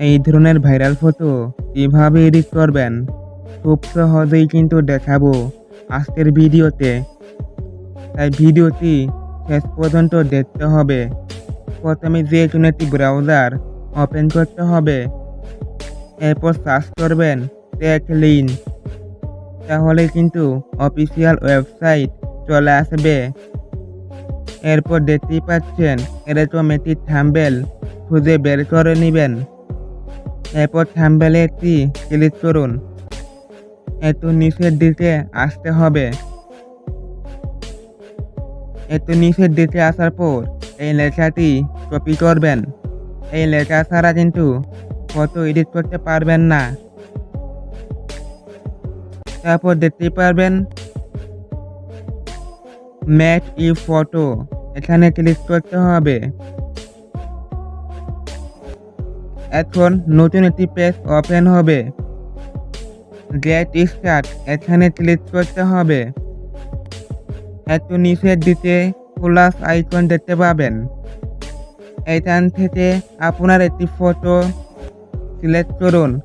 এই ধরনের viral photo কীভাবে এডিট করবেন? খুব সহজেই কিন্তু দেখাবো আজকের ভিডিওতে। তাই ভিডিওটি শেষ পর্যন্ত দেখতে হবে। প্রথমে যে কোনো একটি ব্রাউজার ওপেন করতে হবে। এরপর সার্চ করবেন টেক লিন। তাহলে কিন্তু অফিসিয়াল ওয়েবসাইট চলে আসবে। এরপর দেখতেই পাচ্ছেন এরকম একটি থাম্বেল খুঁজে বের করে নেবেন। এরপর থাম্বেলে একটি ক্লিক করুন। একটু নিচের দিকে আসতে হবে। একটু নিচের দিকে আসার পর এই লেখাটি কপি করবেন। এই লেখা ছাড়া কিন্তু ফটো এডিট করতে পারবেন না। তারপর দেখতে পারবেন ম্যাট ই ফটো এখানে ক্লিক করতে হবে। এখন নতুন একটি পেজ ওপেন হবে। গেট স্টার্ট এখানে ক্লিক করতে হবে। একটু নিচের দিকে প্লাস আইকন দেখতে পাবেন। এখান থেকে আপনার একটি ফটো সিলেক্ট করুন।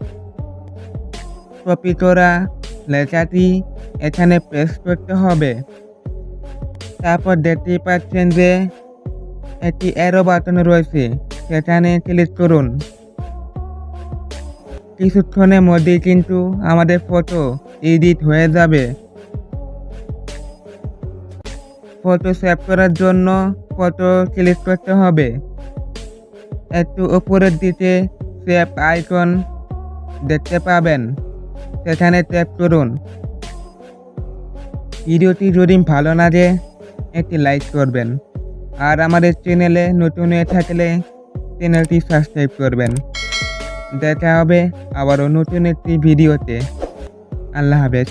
কপি করা লেখাটি এখানে পেস্ট করতে হবে। তারপর দেখতেই পাচ্ছেন যে একটি অ্যারো বাটন রয়েছে। সেখানে ক্লিক করুন। কিছুক্ষণের মধ্যেই কিন্তু আমাদের ফটো এডিট হয়ে যাবে। ফটো সেভ করার জন্য ফটো ক্লিক করতে হবে। একটু উপরের দিকে সেভ আইকন দেখতে পাবেন। সেখানে ট্যাপ করুন। ভিডিওটি যদি ভালো লাগে, একটি লাইক করবেন। আর আমাদের চ্যানেলে নতুন হয়ে থাকলে চ্যানেলটি সাবস্ক্রাইব করবেন। দেখা হবে আবারও নতুন একটি ভিডিওতে। আল্লাহ হাফেজ।